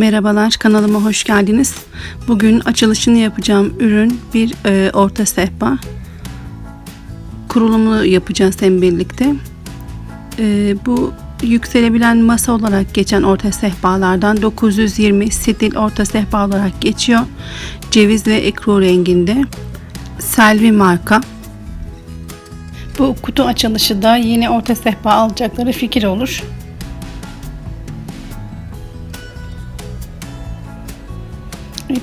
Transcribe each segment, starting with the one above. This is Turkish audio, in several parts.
Merhabalar kanalıma hoş geldiniz. Bugün açılışını yapacağım ürün bir e, orta sehpa. Kurulumunu yapacağız hem birlikte. E, bu yükselebilen masa olarak geçen orta sehpalardan 920 stil orta sehpa olarak geçiyor. Ceviz ve ekru renginde. Selvi marka. Bu kutu açılışı da yeni orta sehpa alacakları fikir olur.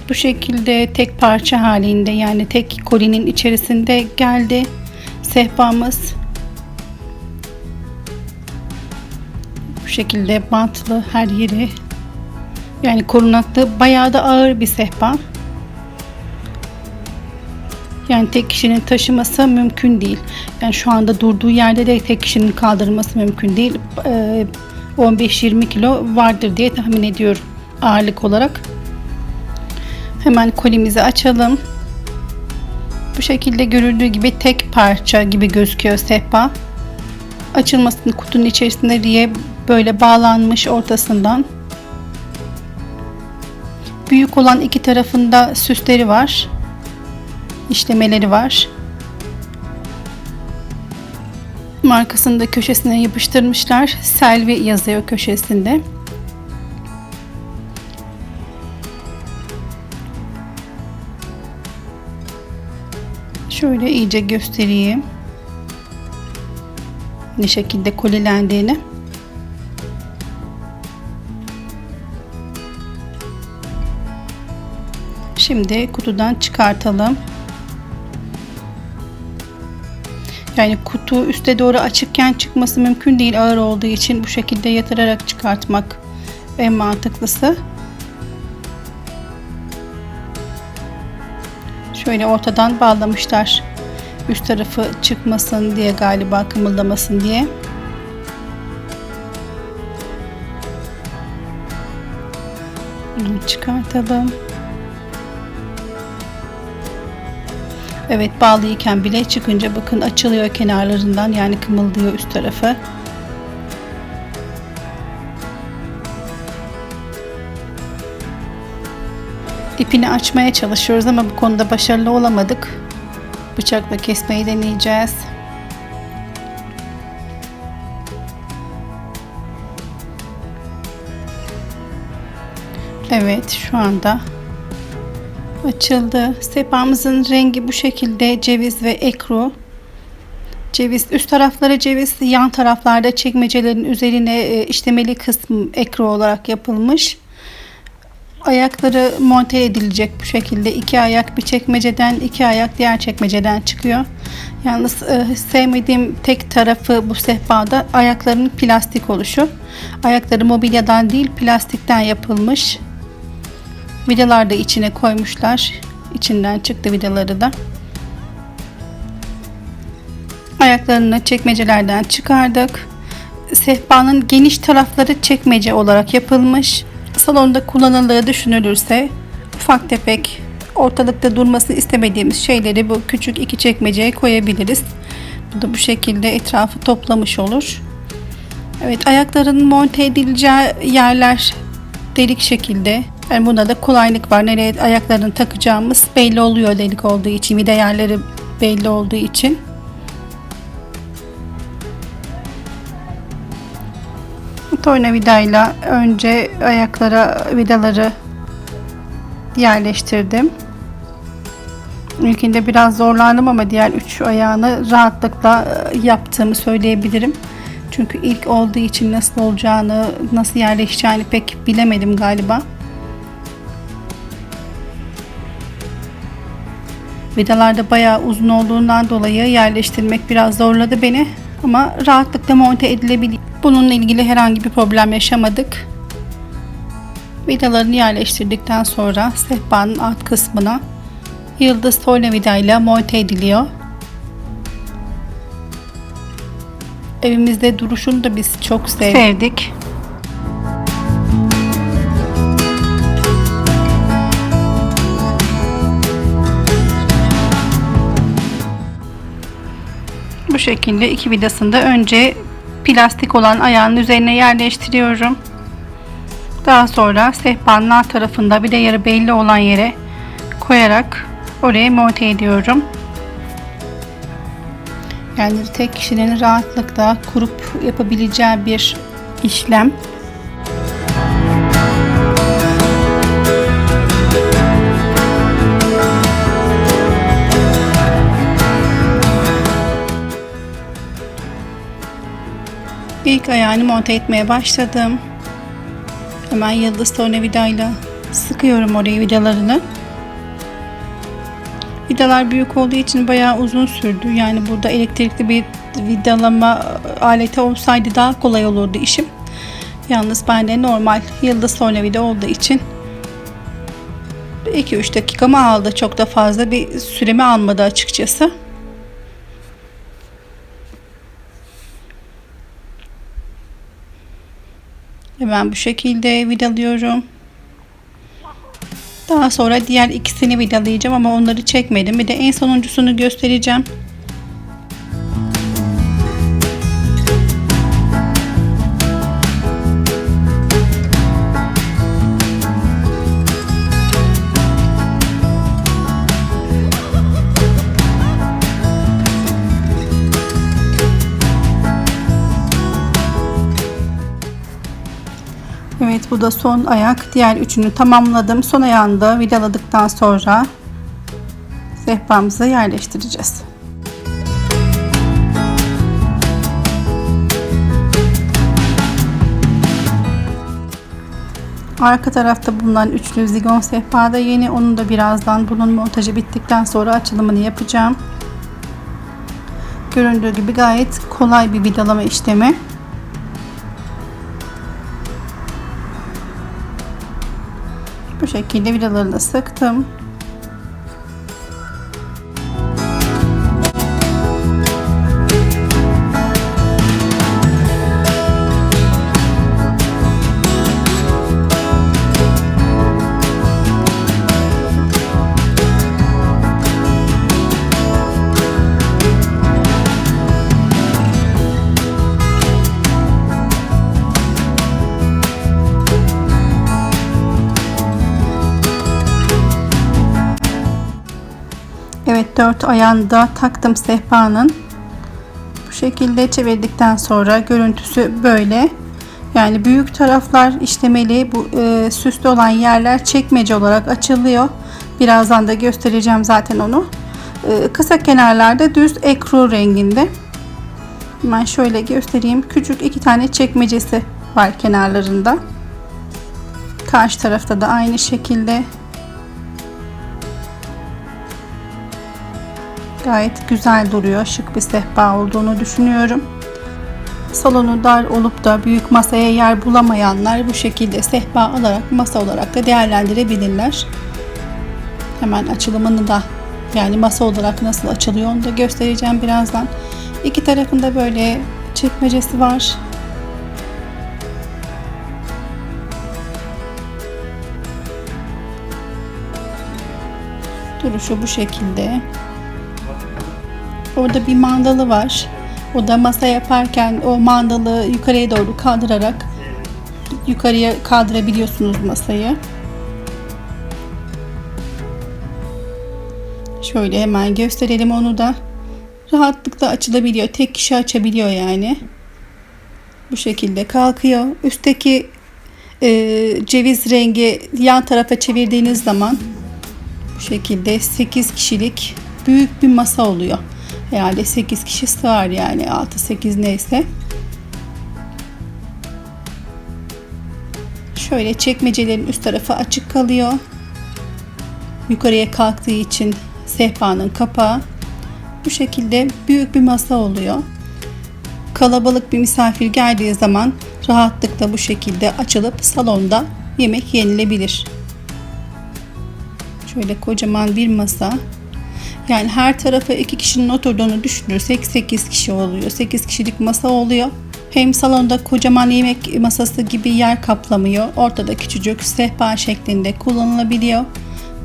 Bu şekilde tek parça halinde yani tek kolinin içerisinde geldi sehpamız. Bu şekilde bantlı her yeri yani korunaklı bayağı da ağır bir sehpa. Yani tek kişinin taşıması mümkün değil. Yani şu anda durduğu yerde de tek kişinin kaldırması mümkün değil. Ee, 15-20 kilo vardır diye tahmin ediyorum ağırlık olarak. Hemen kolimizi açalım. Bu şekilde görüldüğü gibi tek parça gibi gözüküyor sehpa. Açılmasını kutunun içerisinde diye böyle bağlanmış ortasından. Büyük olan iki tarafında süsleri var. İşlemeleri var. Markasını da köşesine yapıştırmışlar. Selvi yazıyor köşesinde. Şöyle iyice göstereyim. Ne şekilde kolilendiğini. Şimdi kutudan çıkartalım. Yani kutu üste doğru açıkken çıkması mümkün değil ağır olduğu için bu şekilde yatırarak çıkartmak en mantıklısı. Şöyle ortadan bağlamışlar. Üst tarafı çıkmasın diye galiba kımıldamasın diye. Çıkartalım. Evet bağlıyken bile çıkınca bakın açılıyor kenarlarından yani kımıldıyor üst tarafı. İpini açmaya çalışıyoruz ama bu konuda başarılı olamadık. Bıçakla kesmeyi deneyeceğiz. Evet şu anda açıldı. Sehpamızın rengi bu şekilde ceviz ve ekru. Ceviz üst tarafları ceviz, yan taraflarda çekmecelerin üzerine e, işlemeli kısmı ekru olarak yapılmış. Ayakları monte edilecek bu şekilde. iki ayak bir çekmeceden, iki ayak diğer çekmeceden çıkıyor. Yalnız e, sevmediğim tek tarafı bu sehpada ayaklarının plastik oluşu. Ayakları mobilyadan değil plastikten yapılmış. Vidalar da içine koymuşlar. İçinden çıktı vidaları da. Ayaklarını çekmecelerden çıkardık. Sehpanın geniş tarafları çekmece olarak yapılmış. Salonda kullanıldığı düşünülürse ufak tefek ortalıkta durmasını istemediğimiz şeyleri bu küçük iki çekmeceye koyabiliriz. Bu da bu şekilde etrafı toplamış olur. Evet ayakların monte edileceği yerler delik şekilde. Yani bunda da kolaylık var. Nereye ayaklarını takacağımız belli oluyor delik olduğu için. Vida yerleri belli olduğu için. Tornavidayla önce ayaklara vidaları yerleştirdim. İlkinde biraz zorlandım ama diğer üç ayağını rahatlıkla e, yaptığımı söyleyebilirim. Çünkü ilk olduğu için nasıl olacağını, nasıl yerleşeceğini pek bilemedim galiba. Vidalarda bayağı uzun olduğundan dolayı yerleştirmek biraz zorladı beni. Ama rahatlıkla monte edilebiliyor. Bununla ilgili herhangi bir problem yaşamadık. Vidalarını yerleştirdikten sonra sehpanın alt kısmına yıldız tornavida ile monte ediliyor. Evimizde duruşunu da biz çok sevdik. sevdik. Bu şekilde iki vidasını da önce plastik olan ayağının üzerine yerleştiriyorum. Daha sonra sehpanın alt tarafında bir de yarı belli olan yere koyarak oraya monte ediyorum. Yani tek kişinin rahatlıkla kurup yapabileceği bir işlem. İlk ayağını monte etmeye başladım. Hemen yıldız tornavidayla sıkıyorum oraya vidalarını. Vidalar büyük olduğu için bayağı uzun sürdü. Yani burada elektrikli bir vidalama aleti olsaydı daha kolay olurdu işim. Yalnız bende normal yıldız tornavida olduğu için 2-3 dakikamı aldı. Çok da fazla bir süremi almadı açıkçası. Hemen bu şekilde vidalıyorum. Daha sonra diğer ikisini vidalayacağım ama onları çekmedim. Bir de en sonuncusunu göstereceğim. Bu da son ayak. Diğer üçünü tamamladım. Son ayağını da vidaladıktan sonra sehpamıza yerleştireceğiz. Arka tarafta bulunan üçlü zigon sehpa da yeni. Onun da birazdan bunun montajı bittikten sonra açılımını yapacağım. Göründüğü gibi gayet kolay bir vidalama işlemi. Şekilde vidalarını sıktım. Evet dört ayağını da taktım sehpanın. Bu şekilde çevirdikten sonra görüntüsü böyle. Yani büyük taraflar işlemeli. Bu e, süslü olan yerler çekmece olarak açılıyor. Birazdan da göstereceğim zaten onu. E, kısa kenarlarda düz ekru renginde. Hemen şöyle göstereyim. Küçük iki tane çekmecesi var kenarlarında. Karşı tarafta da aynı şekilde Gayet güzel duruyor. Şık bir sehpa olduğunu düşünüyorum. Salonu dar olup da büyük masaya yer bulamayanlar bu şekilde sehpa alarak masa olarak da değerlendirebilirler. Hemen açılımını da yani masa olarak nasıl açılıyor onu da göstereceğim birazdan. İki tarafında böyle çekmecesi var. Duruşu bu şekilde. Orada bir mandalı var. O da masa yaparken o mandalı yukarıya doğru kaldırarak yukarıya kaldırabiliyorsunuz masayı. Şöyle hemen gösterelim onu da. Rahatlıkla açılabiliyor. Tek kişi açabiliyor yani. Bu şekilde kalkıyor. Üstteki e, ceviz rengi yan tarafa çevirdiğiniz zaman bu şekilde 8 kişilik büyük bir masa oluyor. Herhalde 8 kişi sığar yani 6-8 neyse. Şöyle çekmecelerin üst tarafı açık kalıyor. Yukarıya kalktığı için sehpanın kapağı. Bu şekilde büyük bir masa oluyor. Kalabalık bir misafir geldiği zaman rahatlıkla bu şekilde açılıp salonda yemek yenilebilir. Şöyle kocaman bir masa yani her tarafa iki kişinin oturduğunu düşünürsek 8 kişi oluyor. 8 kişilik masa oluyor. Hem salonda kocaman yemek masası gibi yer kaplamıyor. Ortada küçücük sehpa şeklinde kullanılabiliyor.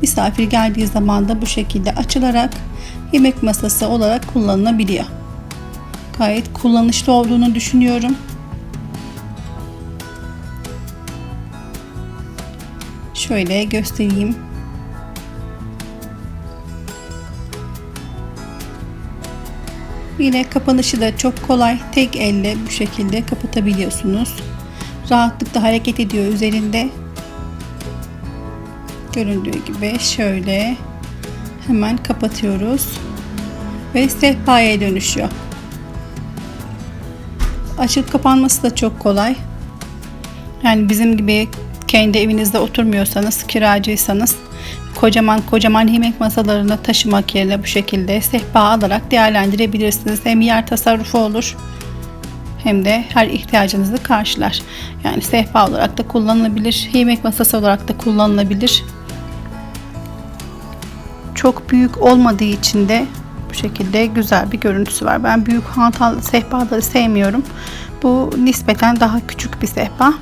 Misafir geldiği zaman da bu şekilde açılarak yemek masası olarak kullanılabiliyor. Gayet kullanışlı olduğunu düşünüyorum. Şöyle göstereyim. Yine kapanışı da çok kolay. Tek elle bu şekilde kapatabiliyorsunuz. Rahatlıkla hareket ediyor üzerinde. Göründüğü gibi şöyle hemen kapatıyoruz. Ve sehpaya dönüşüyor. Açıp kapanması da çok kolay. Yani bizim gibi kendi evinizde oturmuyorsanız, kiracıysanız kocaman kocaman yemek masalarına taşımak yerine bu şekilde sehpa alarak değerlendirebilirsiniz. Hem yer tasarrufu olur hem de her ihtiyacınızı karşılar. Yani sehpa olarak da kullanılabilir, yemek masası olarak da kullanılabilir. Çok büyük olmadığı için de bu şekilde güzel bir görüntüsü var. Ben büyük hantal sehpaları sevmiyorum. Bu nispeten daha küçük bir sehpa.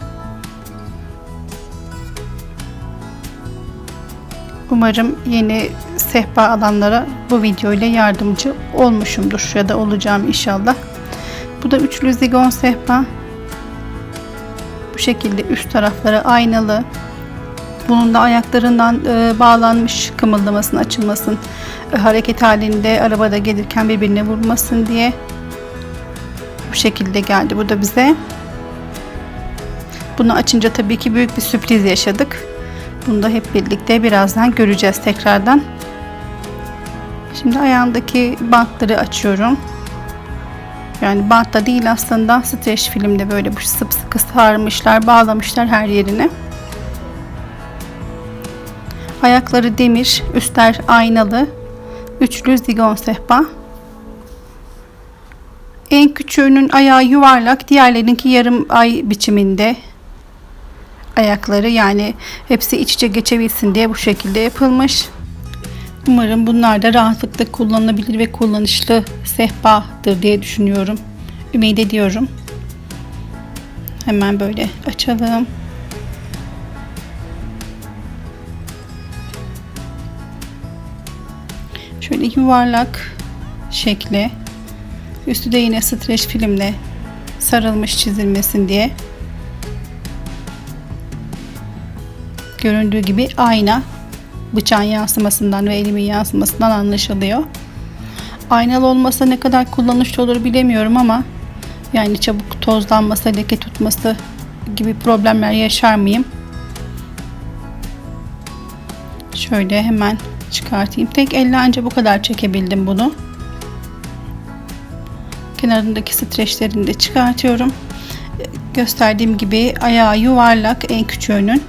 Umarım yeni sehpa alanlara bu video ile yardımcı olmuşumdur ya da olacağım inşallah. Bu da üçlü zigon sehpa. Bu şekilde üst tarafları aynalı. Bunun da ayaklarından e, bağlanmış kımıldamasın, açılmasın, e, hareket halinde arabada gelirken birbirine vurmasın diye bu şekilde geldi bu da bize. Bunu açınca tabii ki büyük bir sürpriz yaşadık. Bunu da hep birlikte birazdan göreceğiz tekrardan. Şimdi ayağındaki bantları açıyorum. Yani bantta değil aslında streç filmde böyle bu sıkı sarmışlar, bağlamışlar her yerine. Ayakları demir, üstler aynalı. Üçlü zigon sehpa. En küçüğünün ayağı yuvarlak, diğerlerinki yarım ay biçiminde ayakları yani hepsi iç içe geçebilsin diye bu şekilde yapılmış. Umarım bunlar da rahatlıkla kullanılabilir ve kullanışlı sehpadır diye düşünüyorum. Ümit ediyorum. Hemen böyle açalım. Şöyle yuvarlak şekli. Üstü de yine streç filmle sarılmış çizilmesin diye. Göründüğü gibi ayna bıçağın yansımasından ve elimin yansımasından anlaşılıyor. Aynalı olmasa ne kadar kullanışlı olur bilemiyorum ama yani çabuk tozlanması, leke tutması gibi problemler yaşar mıyım? Şöyle hemen çıkartayım. Tek elle anca bu kadar çekebildim bunu. Kenarındaki streçlerini de çıkartıyorum. Gösterdiğim gibi ayağı yuvarlak en küçüğünün.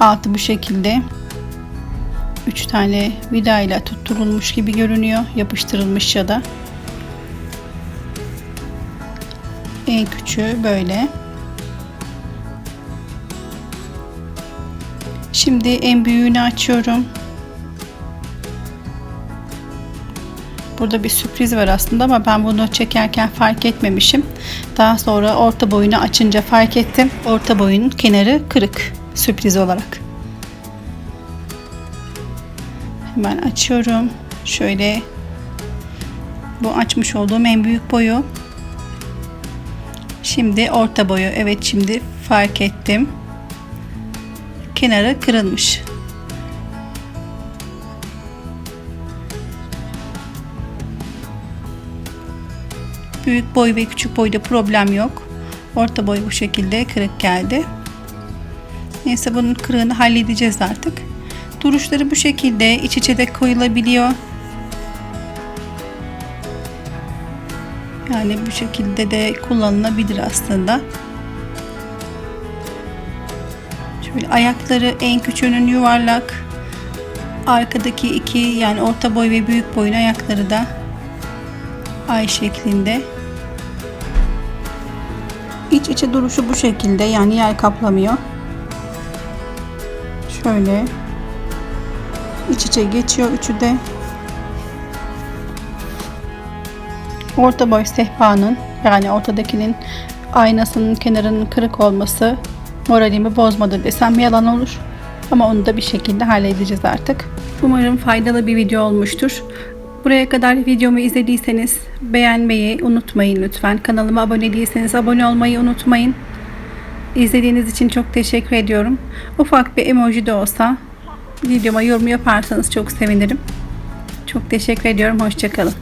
Altı bu şekilde. 3 tane vida ile tutturulmuş gibi görünüyor. Yapıştırılmış ya da. En küçüğü böyle. Şimdi en büyüğünü açıyorum. Burada bir sürpriz var aslında ama ben bunu çekerken fark etmemişim. Daha sonra orta boyunu açınca fark ettim. Orta boyunun kenarı kırık sürpriz olarak. Hemen açıyorum. Şöyle bu açmış olduğum en büyük boyu. Şimdi orta boyu. Evet şimdi fark ettim. Kenarı kırılmış. Büyük boy ve küçük boyda problem yok. Orta boy bu şekilde kırık geldi. Neyse bunun kırığını halledeceğiz artık. Duruşları bu şekilde iç içe de koyulabiliyor. Yani bu şekilde de kullanılabilir aslında. Şöyle ayakları en küçüğünün yuvarlak. Arkadaki iki yani orta boy ve büyük boyun ayakları da ay şeklinde. İç içe duruşu bu şekilde yani yer kaplamıyor. Şöyle iç içe geçiyor üçü de. Orta boy sehpanın yani ortadakinin aynasının kenarının kırık olması moralimi bozmadı desem yalan olur. Ama onu da bir şekilde halledeceğiz artık. Umarım faydalı bir video olmuştur. Buraya kadar videomu izlediyseniz beğenmeyi unutmayın lütfen. Kanalıma abone değilseniz abone olmayı unutmayın. İzlediğiniz için çok teşekkür ediyorum. Ufak bir emoji de olsa videoma yorum yaparsanız çok sevinirim. Çok teşekkür ediyorum. Hoşçakalın.